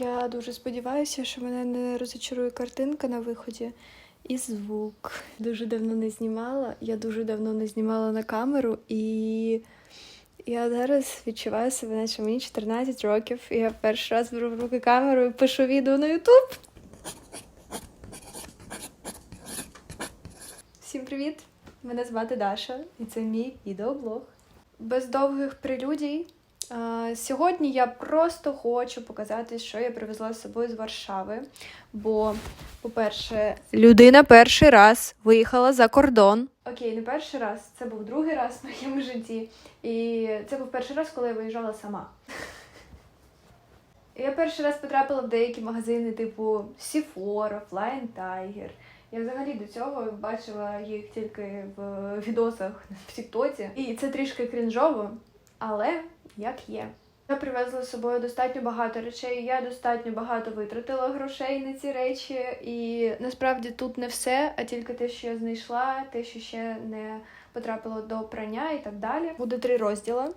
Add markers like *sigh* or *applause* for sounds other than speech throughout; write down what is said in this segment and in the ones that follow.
Я дуже сподіваюся, що мене не розочарує картинка на виході і звук. Дуже давно не знімала. Я дуже давно не знімала на камеру, і я зараз відчуваю себе, наче мені 14 років. І я перший раз беру в руки камеру і пишу відео на YouTube. Всім привіт! Мене звати Даша, і це мій відеоблог. Без довгих прелюдій. Сьогодні я просто хочу показати, що я привезла з собою з Варшави. Бо, по-перше, людина перший раз виїхала за кордон. Окей, не перший раз, це був другий раз в моєму житті. І це був перший раз, коли я виїжджала сама. *laughs* Я перший раз потрапила в деякі магазини, типу Sephora, Flying Tiger. Я взагалі до цього бачила їх тільки в відосах в Тіктоці. І це трішки крінжово, але як є. Я привезла з собою достатньо багато речей. Я достатньо багато витратила грошей на ці речі. І насправді тут не все, а тільки те, що я знайшла, те, що ще не потрапило до прання і так далі. Буде три розділи: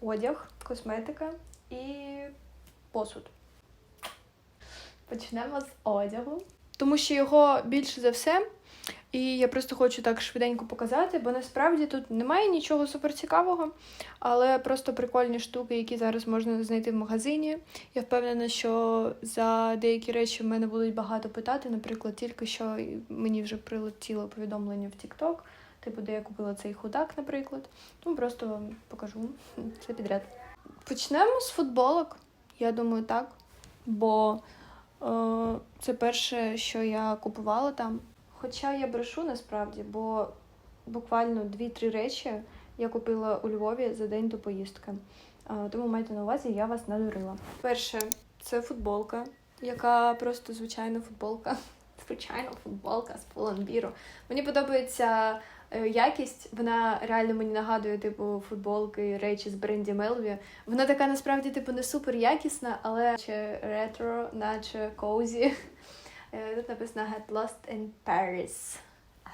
одяг, косметика і посуд. Почнемо з одягу. Тому що його більше за все. І я просто хочу так швиденько показати, бо насправді тут немає нічого суперцікавого, але просто прикольні штуки, які зараз можна знайти в магазині. Я впевнена, що за деякі речі в мене будуть багато питати. Наприклад, тільки що мені вже прилетіло повідомлення в TikTok, типу, де я купила цей худак, наприклад. Ну, просто вам покажу *laughs* все підряд. Почнемо з футболок. Я думаю, так. Бо е, це перше, що я купувала там. Хоча я брешу насправді, бо буквально 2-3 речі я купила у Львові за день до поїздки. Тому майте на увазі, я вас надурила. Перше, це футболка, яка просто звичайна футболка. *laughs* Звичайна футболка з Pull&Bear. Мені подобається е, якість, вона реально мені нагадує, типу, футболки, речі з бренді Мелві. Вона така насправді, типу, не супер якісна, але наче ретро, наче коузі. Е, Тут написано Get Lost in Paris.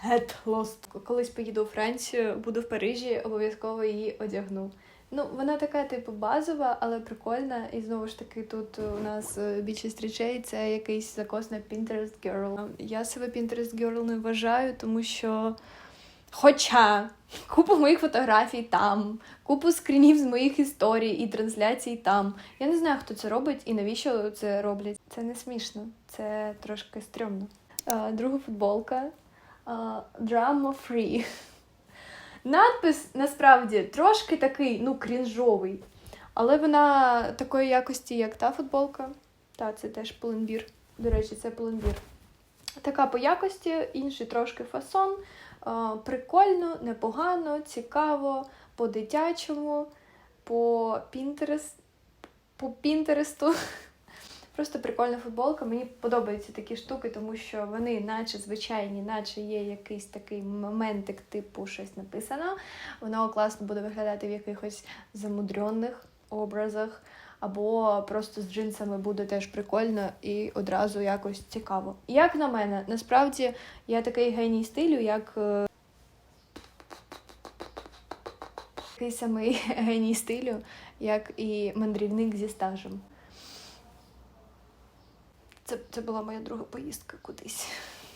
Get Lost. Колись поїду у Францію, буду в Парижі, обов'язково її одягну. Ну, вона така, типу, базова, але прикольна. І знову ж таки, тут у нас е, більшість речей це якийсь закос на Pinterest Girl. Я себе Pinterest Girl не вважаю, тому що. Хоча купу моїх фотографій там, купу скрінів з моїх історій і трансляцій там. Я не знаю, хто це робить і навіщо це роблять. Це не смішно, це трошки стрьомно. Е, Друга футболка е, Drama Free. Надпис насправді трошки такий, ну, крінжовий. Але вона такої якості, як та футболка. Та, це теж полумбір. До речі, це полумбір. Така по якості, інший трошки фасон. Е, Прикольно, непогано, цікаво, по-дитячому, по Pinterest, по Пінтересту. *laughs* Просто прикольна футболка. Мені подобаються такі штуки, тому що вони, наче звичайні, наче є якийсь такий моментик, типу щось написано. Воно класно буде виглядати в якихось замудренних образах. Або просто з джинсами буде теж прикольно і одразу якось цікаво. Як на мене, насправді я такий геній стилю, як е, такий самий *laughs* геній стилю, як і мандрівник зі стажем. Це, це була моя друга поїздка кудись.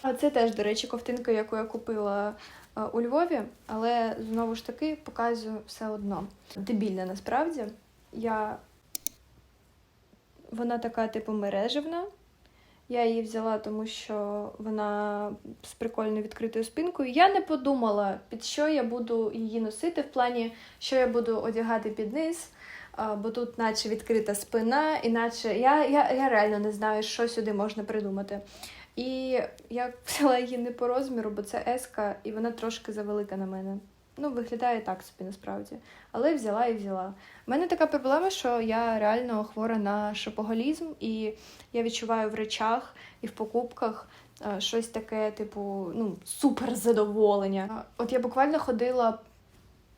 А це теж, до речі, ковтинка, яку я купила е, у Львові, але знову ж таки показую все одно. Дебільна насправді. Я вона така, типу, мережевна. Я її взяла, тому що вона з прикольною відкритою спинкою. Я не подумала, під що я буду її носити, в плані, що я буду одягати під низ, бо тут, наче відкрита спина, іначе я, я, я реально не знаю, що сюди можна придумати. І я *laughs* взяла її не по розміру, бо це еска, і вона трошки завелика на мене. Ну, виглядає так собі насправді. Але взяла і взяла. У мене така проблема, що я реально хвора на шопоголізм, і я відчуваю в речах і в покупках е, щось таке, типу, ну, супер. От я буквально ходила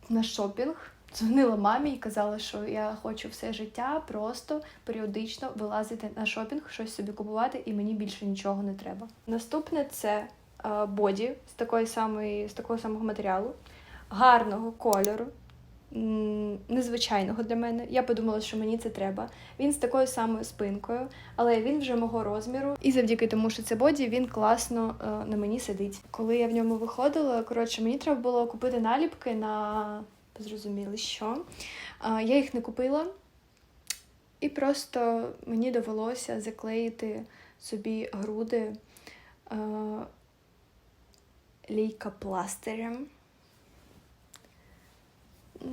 на шопінг, дзвонила мамі і казала, що я хочу все життя просто періодично вилазити на шопінг, щось собі купувати, і мені більше нічого не треба. Наступне це е, боді з такої самої, з такого самого матеріалу, гарного кольору. незвичайного для мене. Я подумала, що мені це треба. Він з такою самою спинкою, але він вже мого розміру. І завдяки тому, що це боді, він класно е, на мені сидить. Коли я в ньому виходила, коротше, мені треба було купити наліпки на зрозуміли, що. Я їх не купила. І просто мені довелося заклеїти собі груди е, лейкопластирем.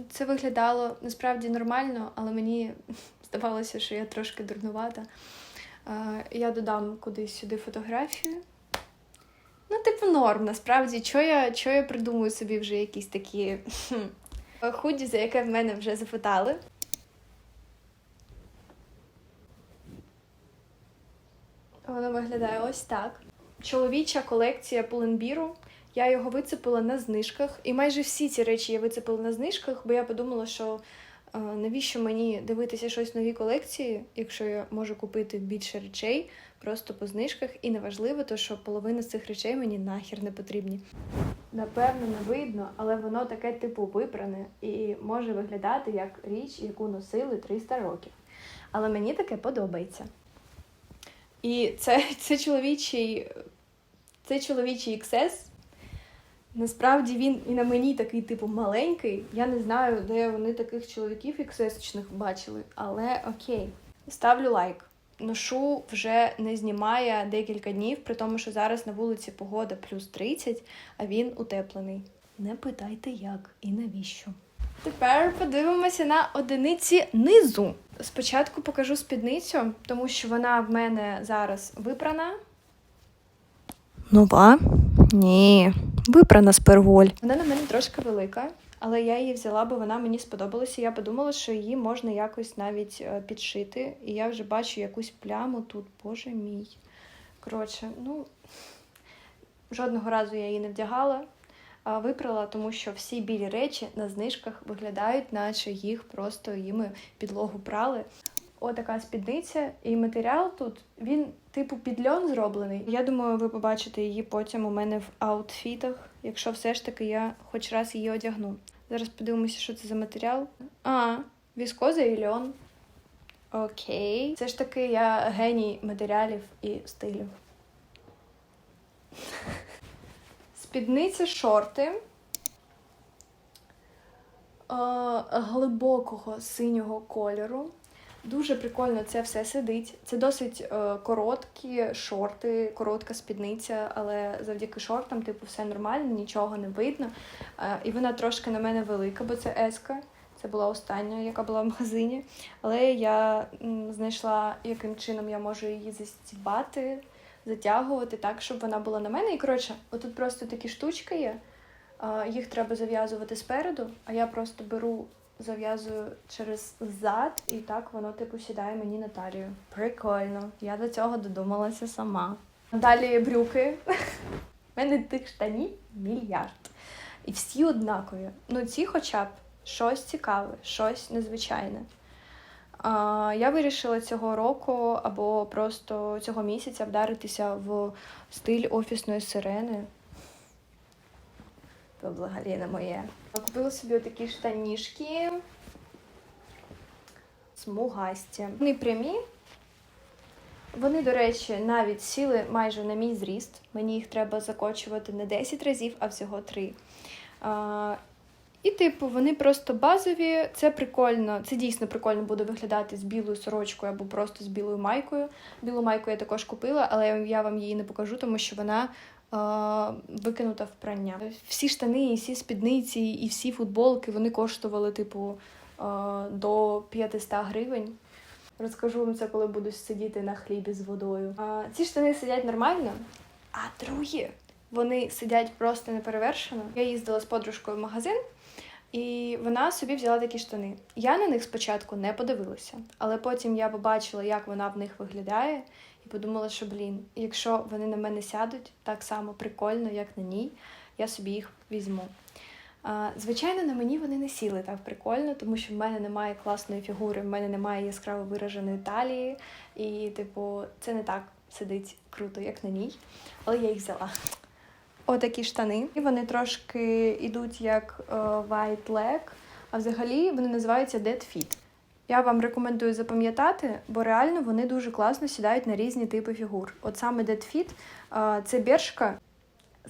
Це виглядало насправді нормально, але мені *laughs* здавалося, що я трошки дурнувата. Е, Я додам кудись сюди фотографію. Ну, типу, норм, насправді, що я, що я придумую собі вже якісь такі худі, за яке в мене вже зафотали. Воно виглядає ось так. Чоловіча колекція Пуленбіру. Я його вицепила на знижках. І майже всі ці речі я вицепила на знижках, бо я подумала, що е, навіщо мені дивитися щось в новій колекції, якщо я можу купити більше речей просто по знижках. І неважливо, то що половина з цих речей мені нахер не потрібні. Напевно, не видно, але воно таке типу випране і може виглядати як річ, яку носили 300 років. Але мені таке подобається. І це, це чоловічий, це чоловічий XS. Насправді він і на мені такий, типу, маленький. Я не знаю, де вони таких чоловіків XS-чних бачили, але окей. Ставлю лайк. Ношу вже не знімає декілька днів, при тому, що зараз на вулиці погода плюс 30, а він утеплений. Не питайте як і навіщо. Тепер подивимося на одиниці низу. Спочатку покажу спідницю, тому що вона в мене зараз випрана. Нова? Ні, випрана з перволь. Вона на мене трошки велика, але я її взяла, бо вона мені сподобалася. Я подумала, що її можна якось навіть е, підшити. І я вже бачу якусь пляму тут, боже мій. Коротше, ну жодного разу я її не вдягала. А випрала, тому що всі білі речі на знижках виглядають, наче їх просто їми підлогу прали. Отака спідниця, і матеріал тут він типу під льон зроблений. Я думаю, ви побачите її потім у мене в аутфітах, якщо все ж таки я хоч раз її одягну. Зараз подивимося, що це за матеріал. А, віскоза і льон. Окей. Це ж таки я геній матеріалів і стилю. Спідниця шорти глибокого синього кольору. Дуже прикольно це все сидить. Це досить е, короткі шорти, коротка спідниця, але завдяки шортам, типу, все нормально, нічого не видно. Е, і вона трошки на мене велика, бо це еска. Це була остання, яка була в магазині. Але я м, знайшла, яким чином я можу її застібати, затягувати так, щоб вона була на мене. І коротше, отут просто такі штучки є. А, Їх треба зав'язувати спереду, а я просто беру, зав'язую через зад, і так воно типу сідає мені на талію. Прикольно. Я до цього додумалася сама. Далі брюки. *laughs* У мене тих штанів мільярд. І всі однакові. Ну, ці хоча б щось цікаве, щось незвичайне. А, я вирішила цього року або просто цього місяця вдаритися в стиль офісної сирени. Це взагалі не моє. Купила собі такі штанішки. Смугасті. Вони прямі. Вони, до речі, навіть сіли майже на мій зріст. Мені їх треба закочувати не 10 разів, а всього 3. А, і, типу, вони просто базові. Це прикольно, це дійсно прикольно буде виглядати з білою сорочкою або просто з білою майкою. Білу майку я також купила, але я вам її не покажу, тому що вона викинута в прання. Всі штани, і всі спідниці, і всі футболки вони коштували, типу, е, до 500 гривень. Розкажу вам це, коли буду сидіти на хлібі з водою. Ці штани сидять нормально, а другі вони сидять просто неперевершено. Я їздила з подружкою в магазин, і вона собі взяла такі штани. Я на них спочатку не подивилася, але потім я побачила, як вона в них виглядає, і подумала, що блін, якщо вони на мене сядуть так само прикольно, як на ній, я собі їх візьму. Звичайно, на мені вони не сіли так прикольно, тому що в мене немає класної фігури, в мене немає яскраво вираженої талії, і, типу, це не так сидить круто, як на ній. Але я їх взяла. Отакі штани. І вони трошки йдуть як е, white leg, А взагалі вони називаються Dead Fit. Я вам рекомендую запам'ятати, бо реально вони дуже класно сідають на різні типи фігур. От саме Dead Fit а, це бершка.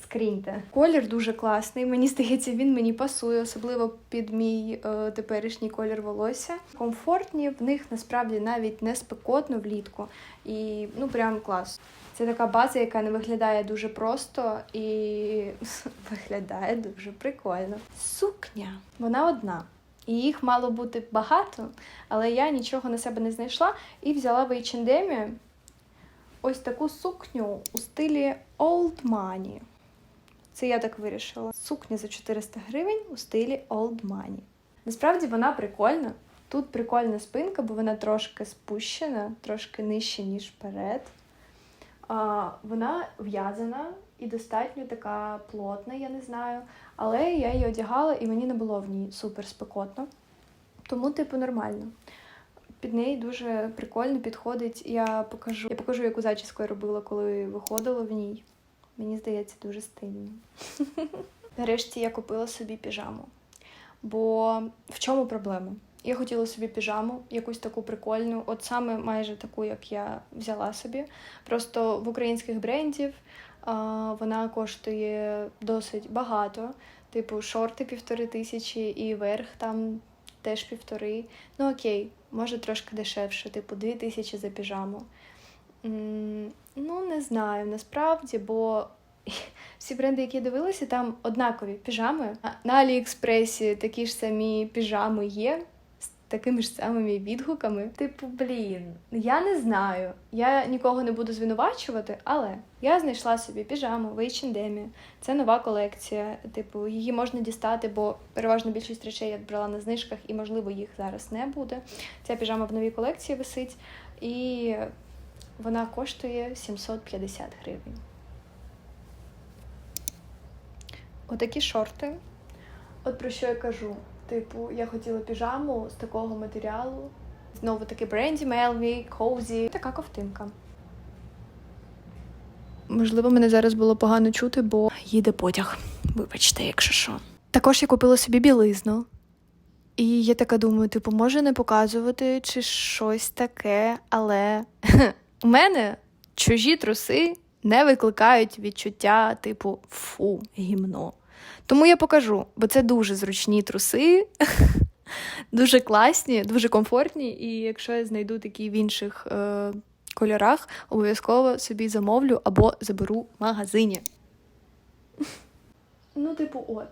Скріньте. Колір дуже класний. Мені здається, він мені пасує, особливо під мій е, теперішній колір волосся. Комфортні, в них насправді навіть не спекотно влітку. І ну прям клас. Це така база, яка не виглядає дуже просто і *laughs* виглядає дуже прикольно. Сукня. Вона одна. І їх мало бути багато, але я нічого на себе не знайшла і взяла в H&M ось таку сукню у стилі Old Money. Це я так вирішила. Сукня за 400 гривень у стилі Old Money. Насправді вона прикольна. Тут прикольна спинка, бо вона трошки спущена, трошки нижче, ніж вперед. Вона в'язана і достатньо така плотна, я не знаю. Але я її одягала і мені не було в ній супер спекотно. Тому, типу, нормально. Під неї дуже прикольно підходить. Я покажу, я покажу, яку зачіску я робила, коли виходила в ній. Мені здається, дуже стильно. *laughs* Нарешті я купила собі піжаму. Бо в чому проблема? Я хотіла собі піжаму, якусь таку прикольну, от саме майже таку, як я взяла собі. Просто в українських брендів а, вона коштує досить багато. Типу, шорти півтори тисячі і верх там теж півтори. Ну окей, може трошки дешевше, типу дві тисячі за піжаму. Ну, не знаю, насправді, бо *laughs* всі бренди, які я дивилася, там однакові піжами. На Аліекспресі такі ж самі піжами є такими ж самими відгуками. Типу, блін, я не знаю. Я нікого не буду звинувачувати, але я знайшла собі піжаму в H&M. Це нова колекція. Типу, її можна дістати, бо переважно більшість речей я брала на знижках, і можливо їх зараз не буде. Ця піжама в новій колекції висить, і вона коштує 750 гривень. Отакі шорти. От про що я кажу. Типу, я хотіла піжаму з такого матеріалу. Знову таки бренді Мелві, Cozy. Така ковтинка. Можливо, мене зараз було погано чути, бо їде потяг. Вибачте, якщо що. Також я купила собі білизну. І я така думаю, типу, може не показувати чи щось таке, але *laughs* у мене чужі труси не викликають відчуття, типу, фу, гімно. Тому я покажу, бо це дуже зручні труси, *laughs* дуже класні, дуже комфортні. І якщо я знайду такі в інших е, кольорах, обов'язково собі замовлю або заберу в магазині. *laughs* Ну, типу, от.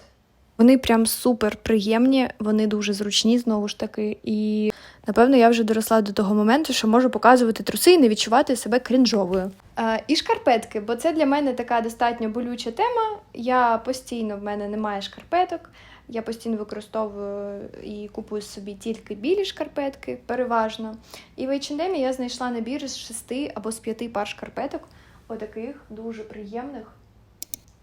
Вони прям супер приємні, вони дуже зручні, знову ж таки. І напевно я вже доросла до того моменту, що можу показувати труси і не відчувати себе крінжовою. Е, і шкарпетки, бо це для мене така достатньо болюча тема. Я постійно в мене немає шкарпеток. Я постійно використовую і купую собі тільки білі шкарпетки, переважно. І в H&M я знайшла набір з шести або з п'яти пар шкарпеток, отаких дуже приємних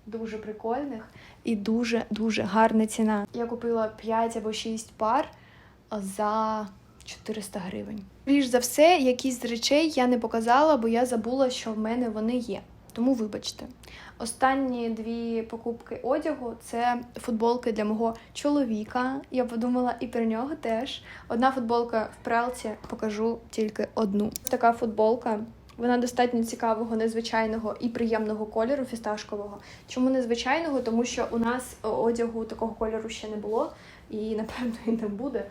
дуже прикольних і дуже-дуже гарна ціна. Я купила 5 або 6 пар за 400 гривень. Більш за все, якісь з речей я не показала, бо я забула, що в мене вони є. Тому вибачте. Останні дві покупки одягу це футболки для мого чоловіка. Я подумала і про нього теж. Одна футболка в пралці, покажу тільки одну. Така футболка. Вона достатньо цікавого, незвичайного і приємного кольору фісташкового. Чому незвичайного? Тому що у нас одягу такого кольору ще не було, і напевно і не буде.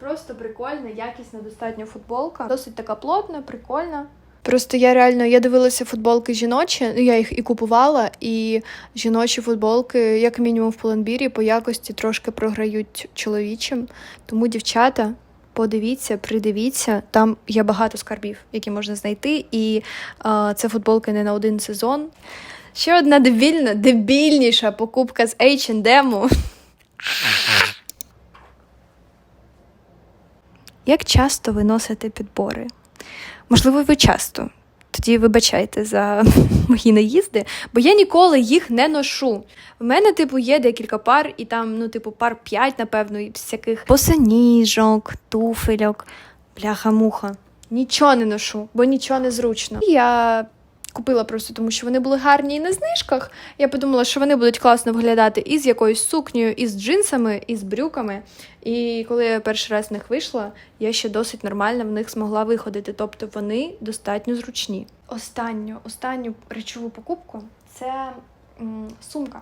Просто прикольна, якісна, достатньо футболка. Досить така плотна, прикольна. Просто я реально я дивилася футболки жіночі, ну я їх і купувала, і жіночі футболки, як мінімум, в Поланбірі по якості трошки програють чоловічим. Тому дівчата. Подивіться, придивіться, там є багато скарбів, які можна знайти, і е, це футболки не на один сезон. Ще одна дебільна, дебільніша покупка з H&M. Як часто ви носите підбори? Можливо, ви часто. Тоді вибачайте за *laughs* мої наїзди, бо я ніколи їх не ношу. В мене, типу, є декілька пар, і там, ну, типу, пар п'ять, напевно, і всяких босоніжок, туфельок, бляха-муха. Нічого не ношу, бо нічого не зручно. Я Купила просто тому, що вони були гарні і на знижках. Я подумала, що вони будуть класно виглядати і з якоюсь сукнею, і з джинсами, і з брюками. І коли я перший раз в них вийшла, я ще досить нормально в них змогла виходити. Тобто вони достатньо зручні. Останню, останню речову покупку це м, сумка.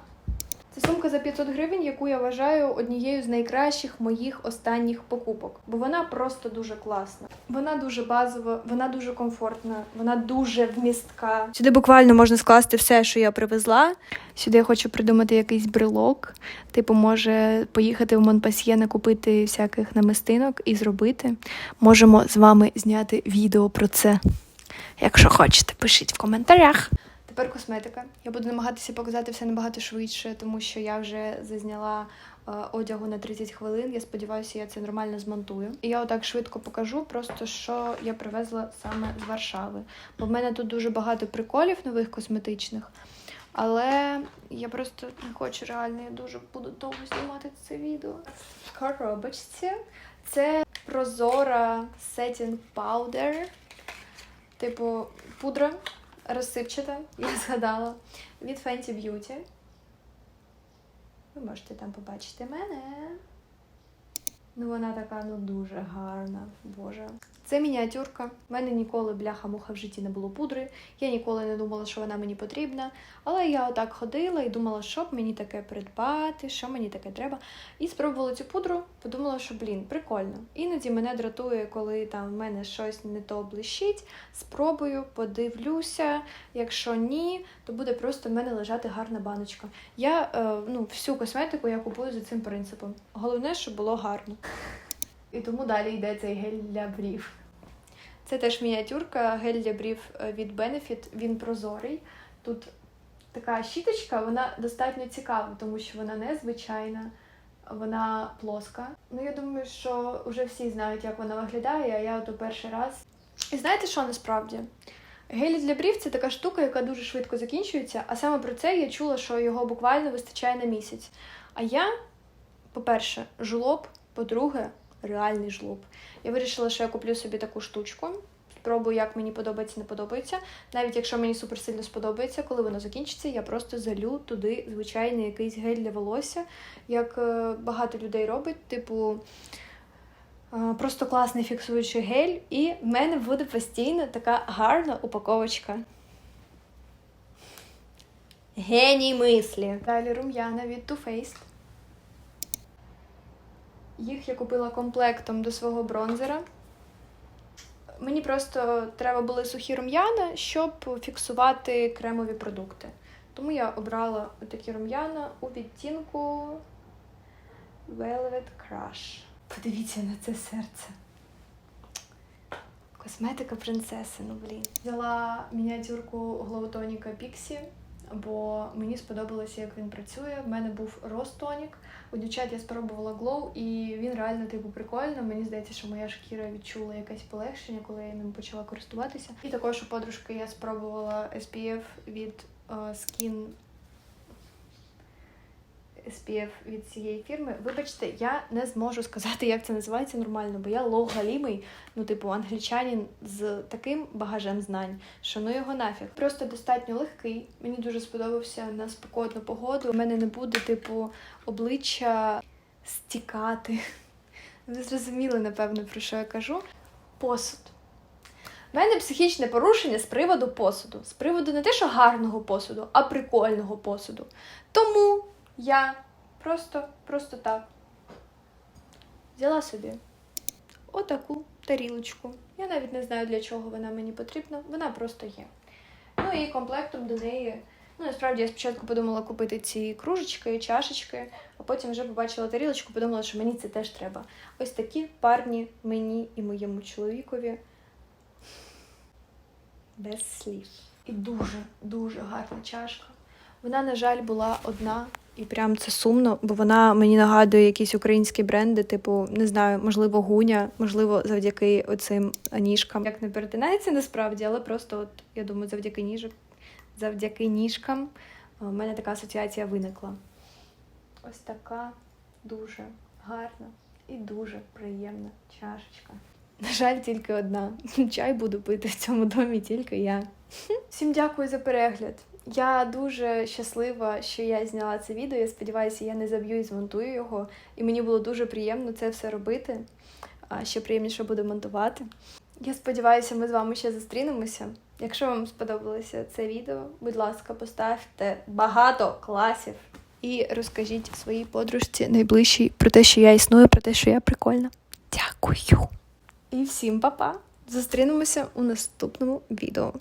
Це сумка за 500 гривень, яку я вважаю однією з найкращих моїх останніх покупок, бо вона просто дуже класна. Вона дуже базова, вона дуже комфортна, вона дуже вмістка. Сюди буквально можна скласти все, що я привезла. Сюди я хочу придумати якийсь брелок. Типу, може поїхати в Монпасьє купити всяких намистинок і зробити. Можемо з вами зняти відео про це. Якщо хочете, пишіть в коментарях. Тепер косметика. Я буду намагатися показати все набагато швидше, тому що я вже зазняла е, одягу на 30 хвилин. Я сподіваюся, я це нормально змонтую. І я отак швидко покажу, просто що я привезла саме з Варшави. Бо в мене тут дуже багато приколів нових косметичних. Але я просто не хочу реально, я дуже буду довго знімати це відео. В коробочці це прозора setting powder, типу пудра розсипчата, я згадала, від Fenty Beauty. Ви можете там побачити мене. Ну, вона така ну дуже гарна, боже. Це мініатюрка. У мене ніколи бляха-муха в житті не було пудри. Я ніколи не думала, що вона мені потрібна. Але я отак ходила і думала, що б мені таке придбати, що мені таке треба. І спробувала цю пудру, подумала, що блін, прикольно. Іноді мене дратує, коли там в мене щось не то блищить. Спробую, подивлюся. Якщо ні, то буде просто в мене лежати гарна баночка. Я е, ну, всю косметику я купую за цим принципом. Головне, щоб було гарно. І тому далі йде цей гель для брів. Це теж мініатюрка, гель для брів е, від Benefit, він прозорий. Тут така щіточка, вона достатньо цікава, тому що вона незвичайна, вона плоска. Ну, я думаю, що вже всі знають, як вона виглядає, а я от у перший раз. І знаєте, що насправді? Гель для брів це така штука, яка дуже швидко закінчується, а саме про це я чула, що його буквально вистачає на місяць. А я, по-перше, жлоб, по-друге, реальний жлоб. Я вирішила, що я куплю собі таку штучку. Спробую, як мені подобається, не подобається. Навіть якщо мені супер сильно сподобається, коли воно закінчиться, я просто залю туди звичайний якийсь гель для волосся, як е, багато людей робить, типу. е, Просто класний фіксуючий гель, і в мене буде постійно така гарна упаковочка. Геній мислі. Далі рум'яна від Too Faced. Їх я купила комплектом до свого бронзера. Мені просто треба були сухі рум'яна, щоб фіксувати кремові продукти. Тому я обрала такі рум'яна у відтінку Velvet Crush. Подивіться на це серце. Косметика принцеси, ну блін. Взяла мініатюрку глоутоніка Pixie, бо мені сподобалося, як він працює. В мене був Ростонік. У дівчат я спробувала Glow, і він реально типу прикольно. Мені здається, що моя шкіра відчула якесь полегшення, коли я ним почала користуватися. І також у подружки я спробувала SPF від е, Skin SPF від цієї фірми. Вибачте, я не зможу сказати, як це називається нормально, бо я лоу-галімий, ну, типу, англічанин з таким багажем знань, що ну його нафіг. Просто достатньо легкий. Мені дуже сподобався на спекотну погоду. У мене не буде, типу, обличчя стікати. *laughs* Ви зрозуміли, напевно, про що я кажу. Посуд. У мене психічне порушення з приводу посуду. З приводу не те, що гарного посуду, а прикольного посуду. Тому я просто, просто так взяла собі отаку тарілочку. Я навіть не знаю, для чого вона мені потрібна. Вона просто є. Ну і комплектом до неї. Ну, насправді я спочатку подумала купити ці кружечки, чашечки, а потім вже побачила тарілочку, подумала, що мені це теж треба. Ось такі парні мені і моєму чоловікові без слів. І дуже, дуже гарна чашка. Вона, на жаль, була одна, і прям це сумно, бо вона мені нагадує якісь українські бренди, типу, не знаю, можливо, гуня, можливо, завдяки оцим ніжкам. Як не перетинається насправді, але просто, от я думаю, завдяки ніжок, завдяки ніжкам у мене така асоціація виникла. Ось така дуже гарна і дуже приємна чашечка. На жаль, тільки одна. Чай буду пити в цьому домі тільки я. Всім дякую за перегляд. Я дуже щаслива, що я зняла це відео. Я сподіваюся, я не заб'ю і змонтую його. І мені було дуже приємно це все робити. Ще приємніше буде монтувати. Я сподіваюся, ми з вами ще зустрінемося. Якщо вам сподобалося це відео, будь ласка, поставте багато класів і розкажіть своїй подружці найближчій про те, що я існую, про те, що я прикольна. Дякую. І всім па-па! Зустрінемося у наступному відео.